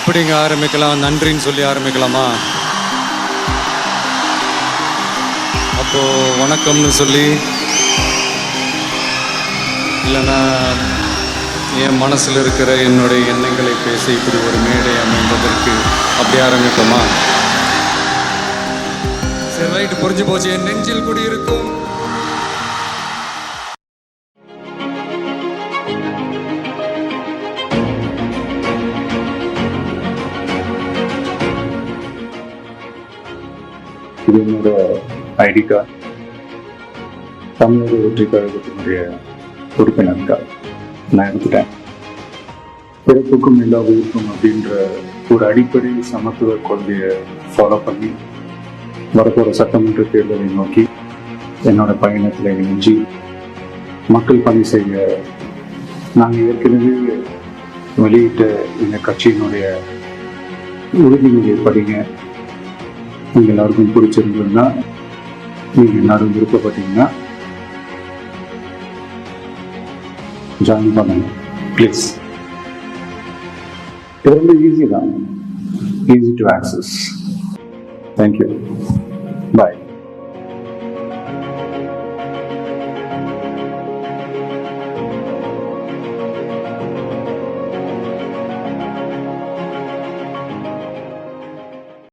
எப்படிங்க ஆரம்பிக்கலாம்? நன்றின்னு சொல்லி ஆரம்பிக்கலாமா? அப்போ வணக்கம்னு சொல்லி இல்லைன்னா என் மனசில் இருக்கிற என்னுடைய எண்ணங்களை பேசி இப்படி ஒரு மேடை அமைந்ததற்கு அப்படி ஆரம்பிப்போமா? சரி ரைட்டு புரிஞ்சு போச்சு. என் நெஞ்சில் இருக்கும் இது என்னோட ஐடி கார்டு தமிழக வெற்றி கழகத்தினுடைய உறுப்பினர் கார்டு நான் எடுத்துட்டேன். பிறப்புக்கும் எல்லா உயிருக்கும் அப்படின்ற ஒரு அடிப்படை சமத்துவ கொள்கையை ஃபாலோ பண்ணி வரப்போகிற சட்டமன்ற தேர்தலை நோக்கி என்னோட பயணத்தில் இணைஞ்சி மக்கள் பணி செய்ய நாங்கள் ஏற்கனவே வெளியிட்ட இந்த கட்சியினுடைய உறுதிமொழியை படிங்க. நீங்கள் எல்லாருக்கும் பிடிச்சிருந்ததுன்னா நீங்கள் எல்லாரும் விருப்பப்பட்டீங்கன்னா ஜாயின் பண்ணுங்க. ப்ளீஸ் இது ரொம்ப ஈஸி தான். Easy to access thank you